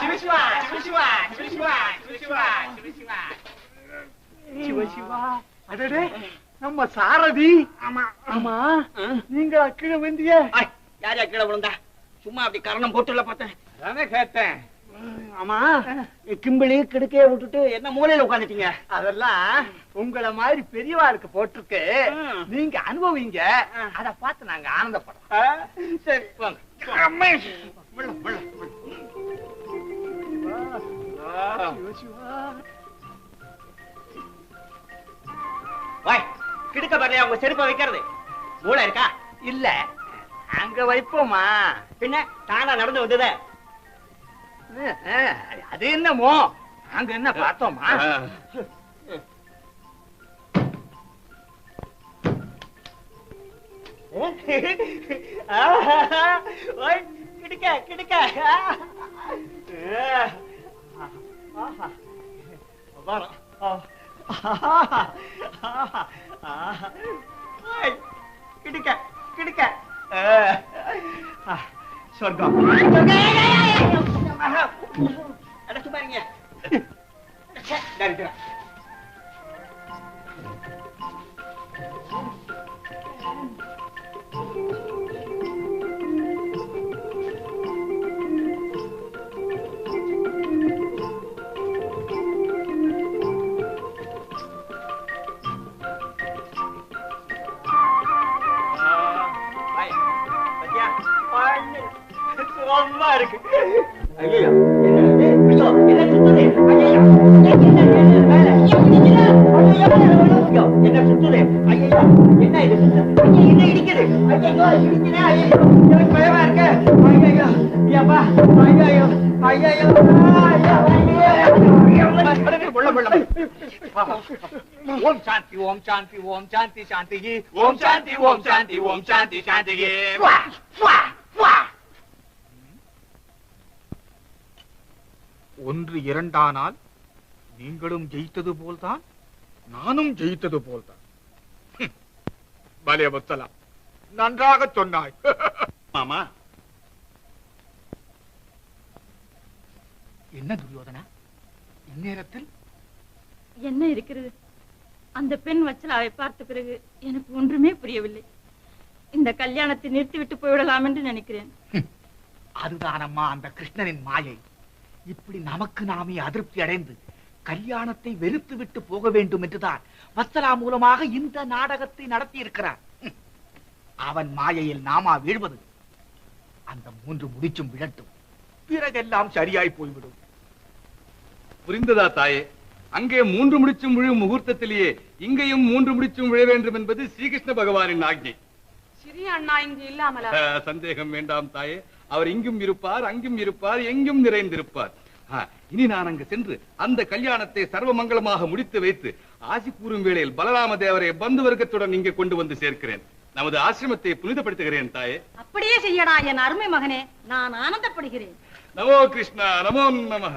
சிவசிவா. சிவசிவா அடடே நம்ம சாரதி. ஆமா. ஆமா? நீங்க கீழே வந்திய ஐ, யார் கீழே விழுந்தா? சும்மா அப்படி கரணம் போட்டுல பார்த்தேன். அதானே கேட்டேன். ஆமா கிம்பிளி கிடுக்கைய விட்டுட்டு என்ன மூலையில உட்காந்துட்டீங்க? அதெல்லாம் உங்கள மாதிரி பெரியவாளுக்கு போட்டிருக்கு. நீங்க அனுபவிங்க. அத பார்த்து நாங்க சரி. சிவசிவா வாய் கிடுக்க பாருங்க உங்க செருப்பை வைக்கிறது? மூளை இருக்கா? இல்ல. அங்க வைப்போமா பின்ன தானா நடந்து வந்ததே? அது என்னமோ? அங்க என்ன பார்த்தோமா? கிடுக்க கிடுக்க. கிடுக்க கிடுக்க. சொர்க்கம். அடைச்சு பாருங்க டேரக்டரா பாய். பாத்தியா? பண்ணு. சுகமா இருக்கு ஐயோ என்னது? ஐயோ, என்ன ஓம் சாந்தி ஓம் சாந்தி ஓம் சாந்தி சாந்தி ஓம் சாந்தி ஓம் சாந்தி ஓம் சாந்தி சாந்தி ஒன்று இரண்டானால் நீங்களும் ஜெயித்தது போல்தான் நானும் ஜெயித்தது போல்தான். பலே வத்சலா நன்றாக சொன்னாய். மாமா. என்ன துரியோதனா? இந்நேரத்தில்? என்ன இருக்கிறது? அந்த பெண் வச்சலாவை பார்த்த பிறகு எனக்கு ஒன்றுமே புரியவில்லை. இந்த கல்யாணத்தை நிறுத்திவிட்டு போய்விடலாம் என்று நினைக்கிறேன். அதுதான் அம்மா அந்த கிருஷ்ணனின் மாயை. இப்படி நமக்கு நாமே அதிருப்தி அடைந்து கல்யாணத்தை வெறுத்து விட்டு போக வேண்டும் என்றுதான் வத்சலா மூலமாக இந்த நாடகத்தை நடத்தி இருக்கிறார். அவன் மாயையில் நாமா வீழ்வது? அந்த மூன்று முடிச்சும் விழட்டும். பிறகெல்லாம் சரியாய் போய்விடும். புரிந்ததா தாயே? அங்கே மூன்று முடிச்சும் விழும் முகூர்த்தத்திலேயே இங்கேயும் மூன்று முடிச்சும் விழ வேண்டும் என்பது ஸ்ரீகிருஷ்ண பகவானின் ஆக்ஞை. சிறிய அண்ணா இங்கு இல்லாமலா? சந்தேகம் வேண்டாம் தாயே. அவர் இங்கும் இருப்பார் அங்கும் இருப்பார் எங்கும் நிறைந்திருப்பார். இனி நான் அங்கு சென்று அந்த கல்யாணத்தை சர்வ மங்களமாக முடித்து வைத்து ஆசி கூறும் வேளையில் பலராம தேவரை பந்து வர்க்கத்துடன் இங்கே கொண்டு வந்து சேர்க்கிறேன். நமது ஆசிரமத்தை புனிதப்படுத்துகிறேன் தாயே. அப்படியே செய்யடா என் அருமை மகனே. நான் ஆனந்தப்படுகிறேன். நமோ கிருஷ்ணா நமோ நமஹ.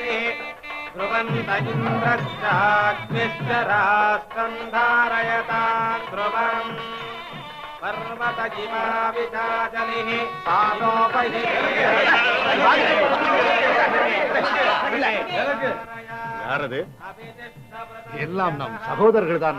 ध्रुवन्ते राजा वरुणो ध्रुवन् देवो बृहस्पतिः ध्रुवन्त इन्द्रश्चाग्निश्च राष्ट्रम् धारयताम् ध्रुवम् पर्वतजिमा विचाचलिः யாரது எல்லாம் நம் சகோதரர்கள் தான்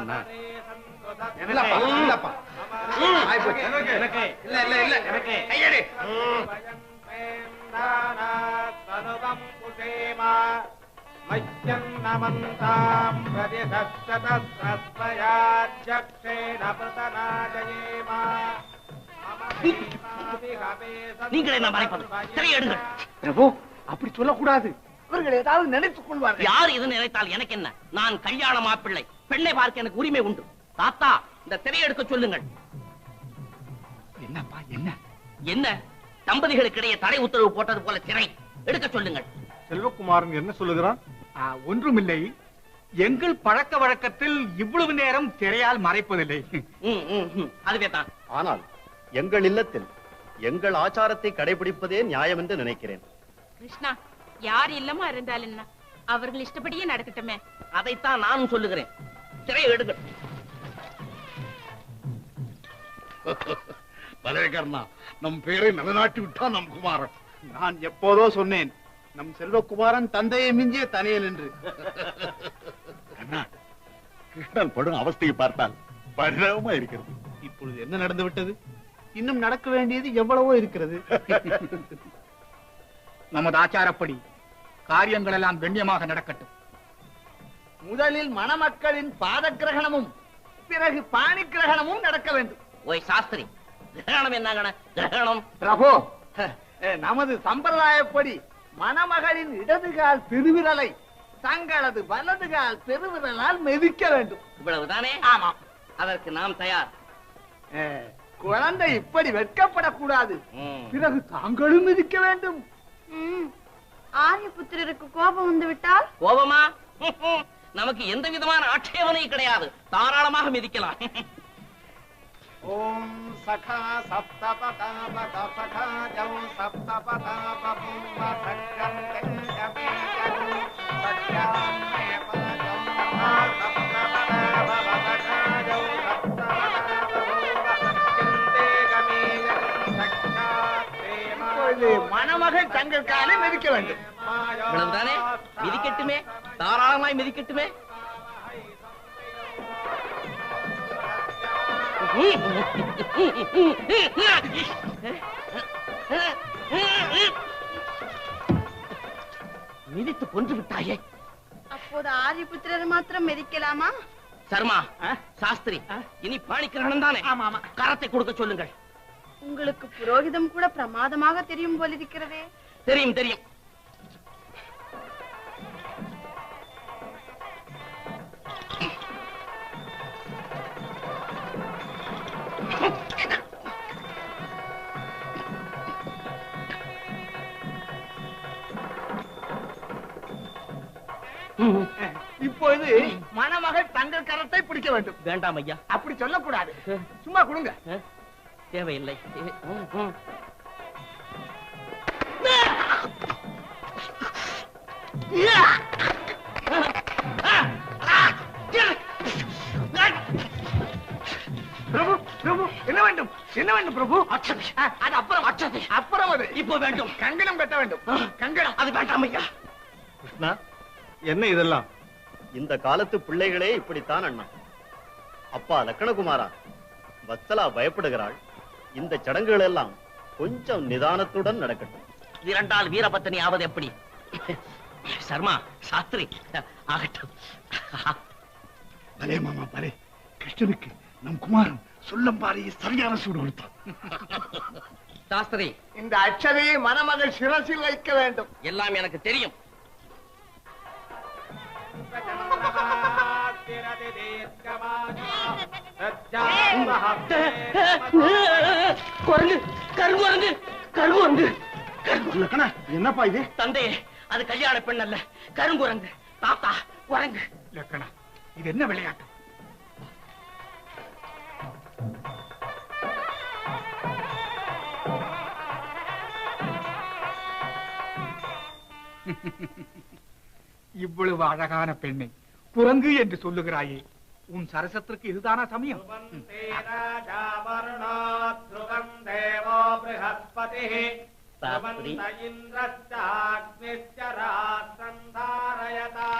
मह्यन्नमन्ताम् प्रतिशतसहस्रस्वयाध्यक्षेण प्रतनाजयेम நீங்களே நான் மறைப்பது திரையெடுங்கள் பிரபு அப்படி சொல்லக்கூடாது அவர்கள் ஏதாவது நினைத்துக் கொள்வார்கள் யார் இது நினைத்தால் எனக்கு என்ன நான் கல்யாண மாப்பிள்ளை பெண்ணை பார்க்க எனக்கு உரிமை உண்டு தாத்தா இந்த திரையெடுக்க சொல்லுங்கள் என்னப்பா என்ன என்ன தம்பதிகளுக்கு இடையே தடை உத்தரவு போட்டது போல திரை எடுக்க சொல்லுங்கள் செல்வகுமாரன் என்ன சொல்லுகிறான்? ஒன்றுமில்லை. எங்கள் பழக்க வழக்கத்தில் இவ்வளவு நேரம் திரையால் மறைப்பதில்லை. அதுவே தான் ஆனால் எங்கள் இல்லத்தில் எங்கள் ஆச்சாரத்தை கடைபிடிப்பதே நியாயம் என்று நினைக்கிறேன். கிருஷ்ணா யார் இல்லமா இருந்தால் என்ன? அவர்கள் இஷ்டப்படியே நடக்கட்டுமே. அதைத்தான் நானும் சொல்லுகிறேன். திரையை எடுங்கள். பலேகர்ணா நம் பேரை நிலநாட்டி விட்டான் நம் குமாரன். நான் எப்போதோ சொன்னேன் நம் செல்வகுமாரன் தந்தையை மிஞ்சிய தனியன் என்று. அண்ணா கிருஷ்ணன் படும் அவஸ்தையை பார்த்தால் பரிதாபமா இருக்கிறது. இப்பொழுது என்ன நடந்து விட்டது? இன்னும் நடக்க வேண்டியது எவ்வளவோ இருக்கிறது. நமது ஆச்சாரப்படி காரியங்கள் எல்லாம் கண்ணியமாக நடக்கட்டும். முதலில் மணமக்களின் பாத கிரகணமும் பிறகு பாணி கிரகணமும் நடக்க வேண்டும். ஓய் சாஸ்திரி கிரகணம் என்னங்கண்ண? கிரகணம். பிரபு நமது சம்பிரதாயப்படி மணமகளின் இடதுகால் பெருவிரலை தங்களது வலதுகால் பெருவிரலால் மிதிக்க வேண்டும். இவ்வளவுதானே? ஆமாம் அதற்கு நாம் தயார். குழந்தை இப்படி வெட்கப்படக்கூடாது. பிறகு தாங்களும் மிதிக்க வேண்டும். ஆரியபுத்திரருக்கு கோபம் வந்து விட்டால் கோபமா? நமக்கு எந்த விதமான ஆட்சேபனை கிடையாது. தாராளமாக மிதிக்கலாம். ॐ सखा सप्तपतापत सखा जौ सप्तपतापपुम्ब सख्यं गङ्गबीजं सख्यां मे पादं सखा सप्तपतापप सखा जौ सप्तपतापपुम्ब सख्यं ते गमीयं सख्यात् இப்பொழுது மணமகள் தங்கள் காலை மிதிக்க வேண்டும் இவ்வளவுதானே மிதிக்கட்டுமே தாராளமாய் மிதிக்கட்டுமே மிதித்து கொன்று விட்டாயே. அப்போது ஆரியபுத்திரர் மாத்திரம் மிதிக்கலாமா? சர்மா சாஸ்திரி இனி பாணிக்கிரகணம் தானே? ஆமா ஆமா. கரத்தை கொடுக்க சொல்லுங்கள். உங்களுக்கு புரோகிதம் கூட பிரமாதமாக தெரியும் போலிருக்கிறதே. தெரியும் தெரியும். இப்பொழுது மணமகள் தங்கள் கரத்தை பிடிக்க வேண்டும். வேண்டாம் ஐயா. அப்படி சொல்லக்கூடாது. சும்மா கொடுங்க. தேவையில்லை. பிரபு பிரபு என்ன வேண்டும்? என்ன வேண்டும் பிரபு? ஆ, அது அப்புறம். அப்புறம் அது. இப்போ வேண்டும். கங்கணம் கட்ட வேண்டும். கங்கணம். அது வேண்டாம் ஐயா. கிருஷ்ணா என்ன இதெல்லாம்? இந்த காலத்து பிள்ளைகளே இப்படித்தான் அண்ணா. அப்பா லக்கணகுமாரா வத்சலா பயப்படுகிறாள். இந்த சடங்குகள் எல்லாம் கொஞ்சம் நிதானத்துடன் நடக்கட்டும். இரண்டால் வீரபத்தினி ஆவது எப்படி? சர்மா சாஸ்திரி ஆகட்டும். பலே மாமா பலே. கிருஷ்ணனுக்கு நம் குமாரன் சொல்லம் பாறையை சரியான சூடு கொடுத்தான். சாஸ்திரி. இந்த அச்சதையை மணமகள் சிரசில் வைக்க வேண்டும். எல்லாம் எனக்கு தெரியும். குரங்கு கருங்குரங்கு கருங்குரங்கு லக்கணா என்னப்பா இது? தந்தையே அது கல்யாண பெண் அல்ல கருங்குரங்கு தாத்தா குரங்கு. லக்கணா இது என்ன விளையாட்டு? இவ்வளவு அழகான பெண்ணை. குரங்கு என்று சொல்லுகிறாயே. உன் சரசத்திற்கு இதுதானா சமயம்? சாஸ்திரி. இந்திரச்சாக்னிச்சரா சந்தாரயதா